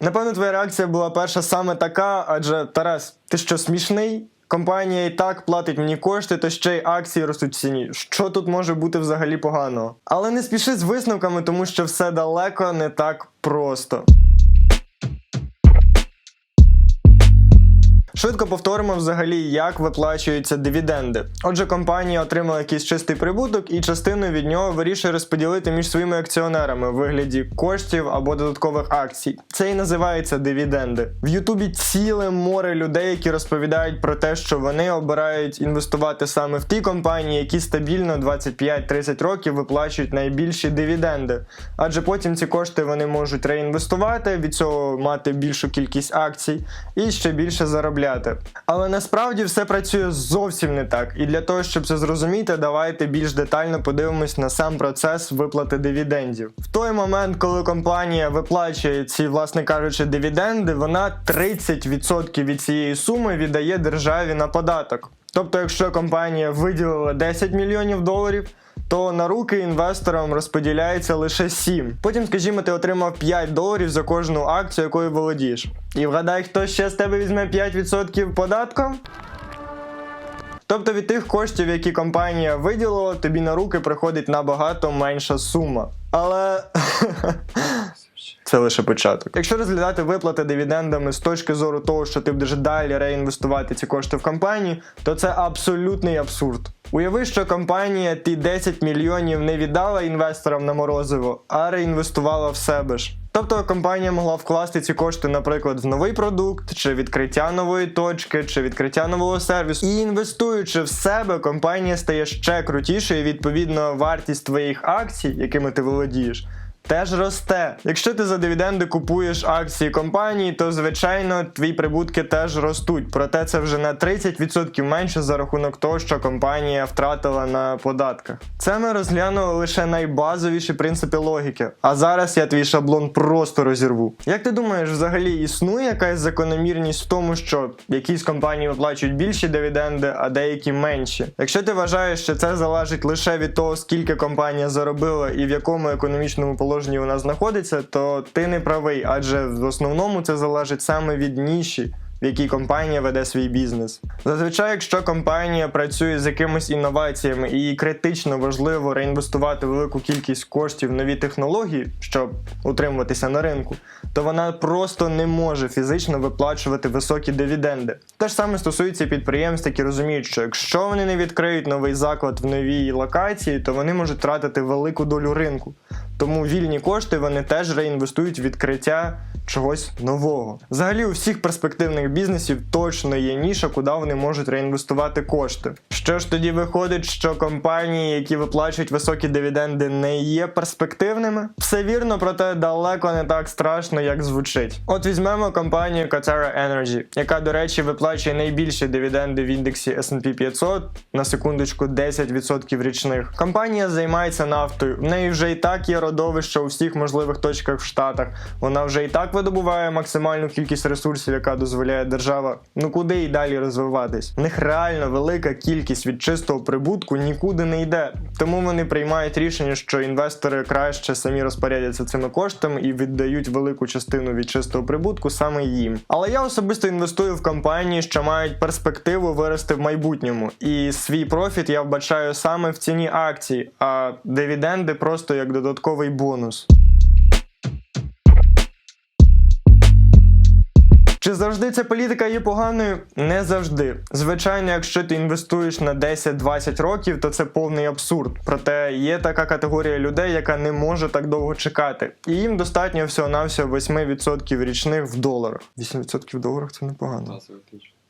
Напевно, твоя реакція була перша саме така, адже Тарас, ти що смішний? Компанія і так платить мені кошти, то ще й акції ростуть в ціні. Що тут може бути взагалі поганого? Але не спіши з висновками, тому що все далеко не так просто. Швидко повторимо взагалі, як виплачуються дивіденди. Отже, компанія отримала якийсь чистий прибуток і частину від нього вирішує розподілити між своїми акціонерами в вигляді коштів або додаткових акцій. Це і називається дивіденди. В Ютубі ціле море людей, які розповідають про те, що вони обирають інвестувати саме в ті компанії, які стабільно 25-30 років виплачують найбільші дивіденди. Адже потім ці кошти вони можуть реінвестувати, від цього мати більшу кількість акцій і ще більше заробляти. Але насправді все працює зовсім не так. І для того, щоб це зрозуміти, давайте більш детально подивимось на сам процес виплати дивідендів. В той момент, коли компанія виплачує ці, власне кажучи, дивіденди, вона 30% від цієї суми віддає державі на податок. Тобто, якщо компанія виділила 10 мільйонів доларів, то на руки інвесторам розподіляється лише 7. Потім, скажімо, ти отримав 5 доларів за кожну акцію, якою володієш. І вгадай, хто ще з тебе візьме 5% податком? Тобто від тих коштів, які компанія виділила, тобі на руки приходить набагато менша сума. Але це лише початок. Якщо розглядати виплати дивідендами з точки зору того, що ти будеш далі реінвестувати ці кошти в компанію, то це абсолютний абсурд. Уяви, що компанія ті 10 мільйонів не віддала інвесторам на морозиво, а реінвестувала в себе ж. Тобто компанія могла вкласти ці кошти, наприклад, в новий продукт, чи відкриття нової точки, чи відкриття нового сервісу. І інвестуючи в себе, компанія стає ще крутішою. Відповідно, вартість твоїх акцій, якими ти володієш. Теж росте. Якщо ти за дивіденди купуєш акції компанії, то звичайно твої прибутки теж ростуть. Проте це вже на 30% менше за рахунок того, що компанія втратила на податках. Це ми розглянули лише найбазовіші принципи логіки. А зараз я твій шаблон просто розірву. Як ти думаєш, взагалі існує якась закономірність в тому, що якісь компанії виплачують більші дивіденди, а деякі менші? Якщо ти вважаєш, що це залежить лише від того, скільки компанія заробила і в якому економічному положенні вона знаходиться, то ти не правий, адже в основному це залежить саме від ніші. В якій компанія веде свій бізнес. Зазвичай, якщо компанія працює з якимись інноваціями і критично важливо реінвестувати велику кількість коштів в нові технології, щоб утримуватися на ринку, то вона просто не може фізично виплачувати високі дивіденди. Те ж саме стосується підприємств, які розуміють, що якщо вони не відкриють новий заклад в новій локації, то вони можуть тратити велику долю ринку. Тому вільні кошти вони теж реінвестують в відкриття чогось нового. Взагалі, у всіх перспективних бізнесів точно є ніша, куди вони можуть реінвестувати кошти. Що ж тоді виходить, що компанії, які виплачують високі дивіденди, не є перспективними? Все вірно, проте далеко не так страшно, як звучить. От візьмемо компанію Katara Energy, яка, до речі, виплачує найбільші дивіденди в індексі S&P 500, на секундочку 10% річних. Компанія займається нафтою. В неї вже і так є родовище у всіх можливих точках в Штатах. Вона вже і так видобуває максимальну кількість ресурсів, яка дозволяє держава. Ну куди і далі розвиватись? В них реально велика кількість від чистого прибутку нікуди не йде. Тому вони приймають рішення, що інвестори краще самі розпорядяться цими коштами і віддають велику частину від чистого прибутку саме їм. Але я особисто інвестую в компанії, що мають перспективу вирости в майбутньому, і свій профіт я вбачаю саме в ціні акцій, а дивіденди просто як додатковий бонус. Чи завжди ця політика є поганою? Не завжди. Звичайно, якщо ти інвестуєш на 10-20 років, то це повний абсурд. Проте є така категорія людей, яка не може так довго чекати. І їм достатньо всього-навсього 8% річних в доларах. 8% в доларах це непогано.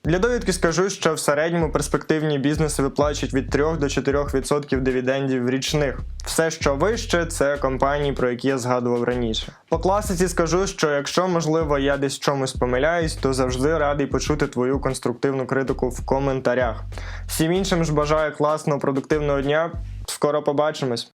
Для довідки скажу, що в середньому перспективні бізнеси виплачують від 3 до 4% дивідендів річних. Все, що вище, це компанії, про які я згадував раніше. По класиці скажу, що якщо можливо я десь чомусь помиляюсь, то завжди радий почути твою конструктивну критику в коментарях. Всім іншим ж бажаю класного продуктивного дня. Скоро побачимось.